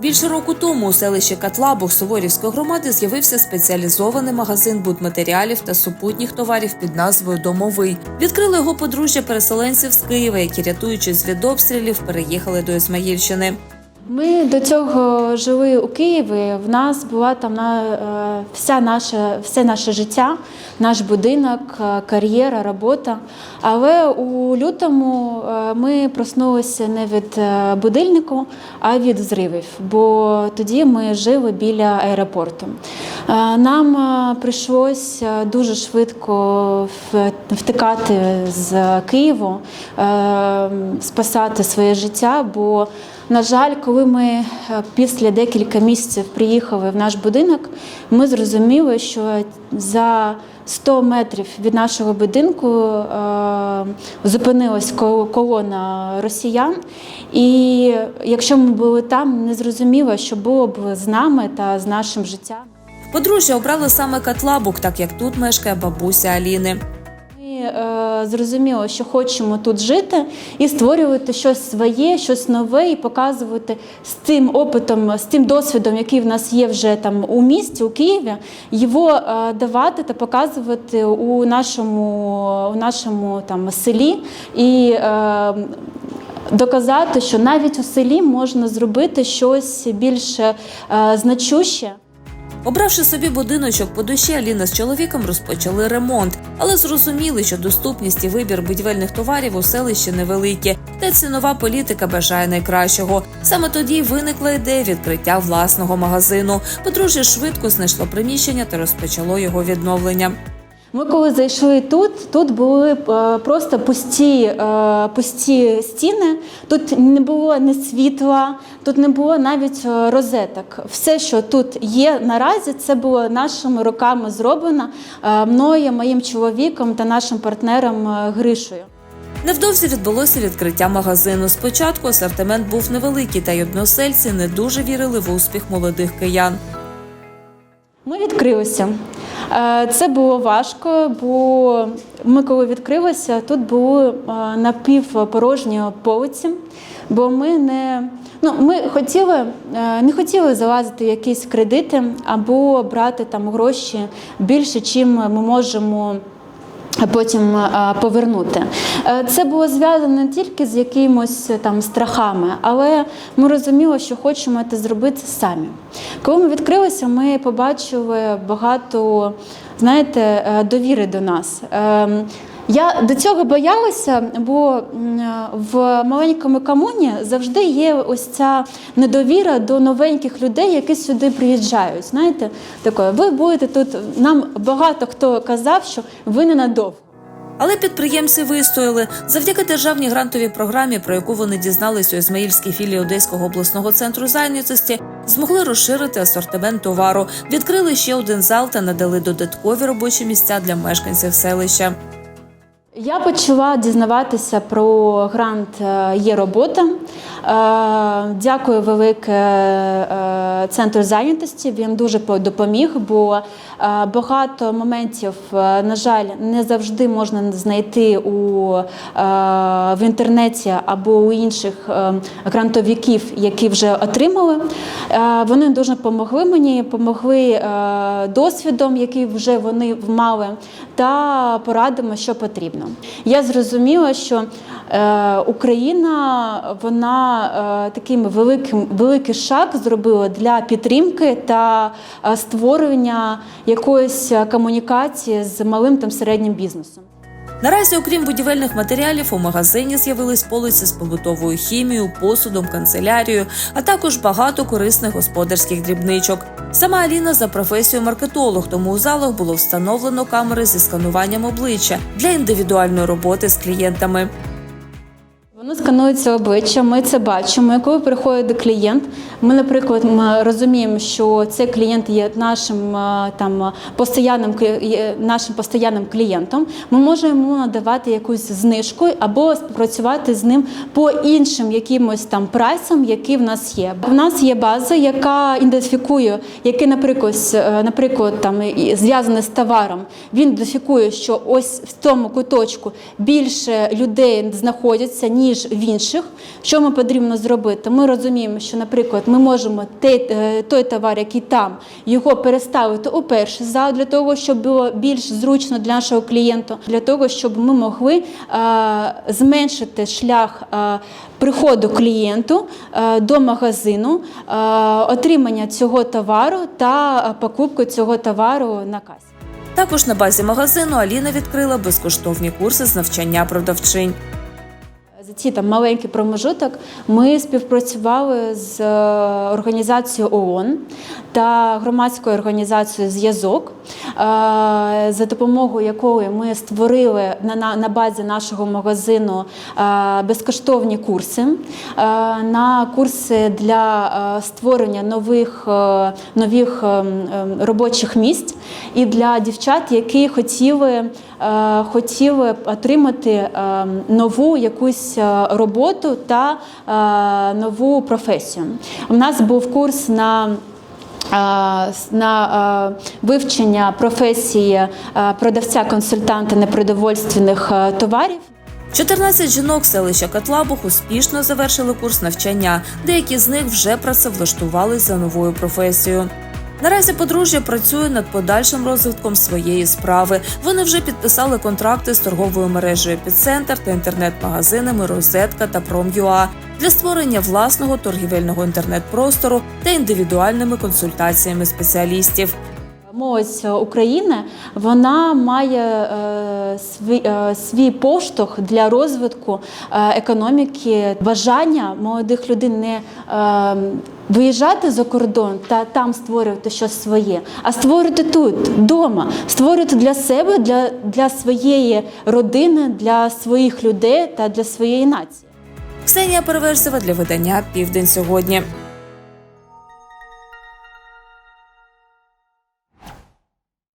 Більше року тому у селищі Катлабух Суворівської громади з'явився спеціалізований магазин будматеріалів та супутніх товарів під назвою Домовий. Відкрили його подружжя переселенців з Києва, які рятуючись від обстрілів, переїхали до Ізмаїльщини. Ми до цього жили у Києві. В нас була там на е, вся наша, все наше життя, наш будинок, е, кар'єра, робота. Але у лютому е, ми проснулися не від е, будильнику, а від зривів, бо тоді ми жили біля аеропорту. Е, Нам прийшлось е, дуже швидко втикати з Києву, спасати своє життя. бо на жаль, коли ми після декілька місяців приїхали в наш будинок, ми зрозуміли, що за 100 метрів від нашого будинку е, зупинилась кол- колона росіян. І якщо ми були там, не зрозуміло, що було б з нами та з нашим життям. Подружжя обрали саме Катлабук, так як тут мешкає бабуся Аліни. Е, що хочемо тут жити і створювати щось своє, щось нове, і показувати з тим опитом, з тим досвідом, який в нас є вже там у місті, у Києві, його е, давати та показувати у нашому, у нашому там селі і. Е, Доказати, що навіть у селі можна зробити щось більш е, значуще. Обравши собі будиночок по душі, Аліна з чоловіком розпочали ремонт, але зрозуміли, що доступність і вибір будівельних товарів у селищі невеликі, та цінова політика бажає найкращого. Саме тоді виникла ідея відкриття власного магазину. Подружжя швидко знайшло приміщення та розпочало його відновлення. Ми коли зайшли тут, тут були е, просто пусті, е, пусті стіни, тут не було ні світла, тут не було навіть е, розеток. Все, що тут є наразі, це було нашими руками зроблено мною, моїм чоловіком та нашим партнером Гришою. Невдовзі відбулося відкриття магазину. Спочатку асортимент був невеликий, та й односельці не дуже вірили в успіх молодих киян. Ми відкрилися. Е, Це було важко, бо ми, коли відкрилися, тут були е, напівпорожні полиці, бо ми не, ну, ми хотіли, е, не хотіли залазити в якісь кредити або брати там гроші більше, чим ми можемо. Потім е, повернути. Е, Це було зв'язано не тільки з якимось е, там страхами, але ми розуміли, що хочемо це зробити самі. Коли ми відкрилися, ми побачили багато, знаєте, довіри до нас. Я до цього боялася, бо в маленькому комуні завжди є ось ця недовіра до новеньких людей, які сюди приїжджають. Знаєте, таке, ви будете тут. Нам багато хто казав, що ви ненадовго. Але підприємці вистояли завдяки державній грантовій програмі, про яку вони дізнались у Ізмаїльській філії Одеського обласного центру зайнятості, змогли розширити асортимент товару, відкрили ще один зал та надали додаткові робочі місця для мешканців селища. Я почала дізнаватися про грант е, Є робота. Е, Дякую велике е, центру зайнятості. Він дуже допоміг, бо е, багато моментів, на жаль, не завжди можна знайти у, в інтернеті або у інших грантовиків, які вже отримали. Вони дуже допомогли мені, допомогли досвідом, який вже вони мали, та порадами, що потрібно. Я зрозуміла, що Україна вона е, таким великим великий шаг зробила для підтримки та е, створення якоїсь е, комунікації з малим та середнім бізнесом. Наразі, окрім будівельних матеріалів, у магазині з'явились полиці з побутовою хімією, посудом, канцелярією, а також багато корисних господарських дрібничок. Сама Аліна за професією маркетолог, тому у залах було встановлено камери зі скануванням обличчя для індивідуальної роботи з клієнтами. Воно сканується обличчя, ми це бачимо. І коли приходить клієнт, ми, наприклад, ми розуміємо, що цей клієнт є нашим е, там постоянним нашим постоянним клієнтом. Ми можемо йому надавати якусь знижку або співпрацювати з ним по іншим якимось там прайсам, які в нас є. В нас є база, яка ідентифікує, який, наприклад, е, наприклад, там і зв'язаний з товаром. Він ідентифікує, що ось в тому куточку більше людей знаходяться, ніж ніж в інших. Що ми потрібно зробити? Ми розуміємо, що, наприклад, ми можемо той, е, той товар, який там, його переставити у перший зал для того, щоб було більш зручно для нашого клієнта, для того, щоб ми могли е, зменшити шлях е, приходу клієнту до магазину, отримання цього товару та покупку цього товару на касі. Також на базі магазину Аліна відкрила безкоштовні курси з навчання продавчинь. За ці там маленький промежуток ми співпрацювали з е, організацією ООН та громадською організацією Зв'язок, е, за допомогою якої ми створили на, на, базі нашого магазину е, безкоштовні курси. На курси для створення нових, нових робочих місць і для дівчат, які хотіли, хотіли отримати нову якусь е, роботу та е, нову професію. У нас був курс на е, на вивчення професії продавця-консультанта непродовольственних товарів. 14 жінок селища Котлабух успішно завершили курс навчання. Деякі з них вже працевлаштувались за новою професією. Наразі подружжя працює над подальшим розвитком своєї справи. Вони вже підписали контракти з торговою мережею «Епіцентр» та інтернет-магазинами Розетка та Пром'юа для створення власного торгівельного інтернет-простору та індивідуальними консультаціями спеціалістів. Молодь України вона має е, свій, е, свій поштовх для розвитку е, економіки, бажання молодих людей не е, виїжджати за кордон та там створювати щось своє, а створити тут, вдома, створити для себе, для, для своєї родини, для своїх людей та для своєї нації. Ксенія Переверзева для видання Південь сьогодні.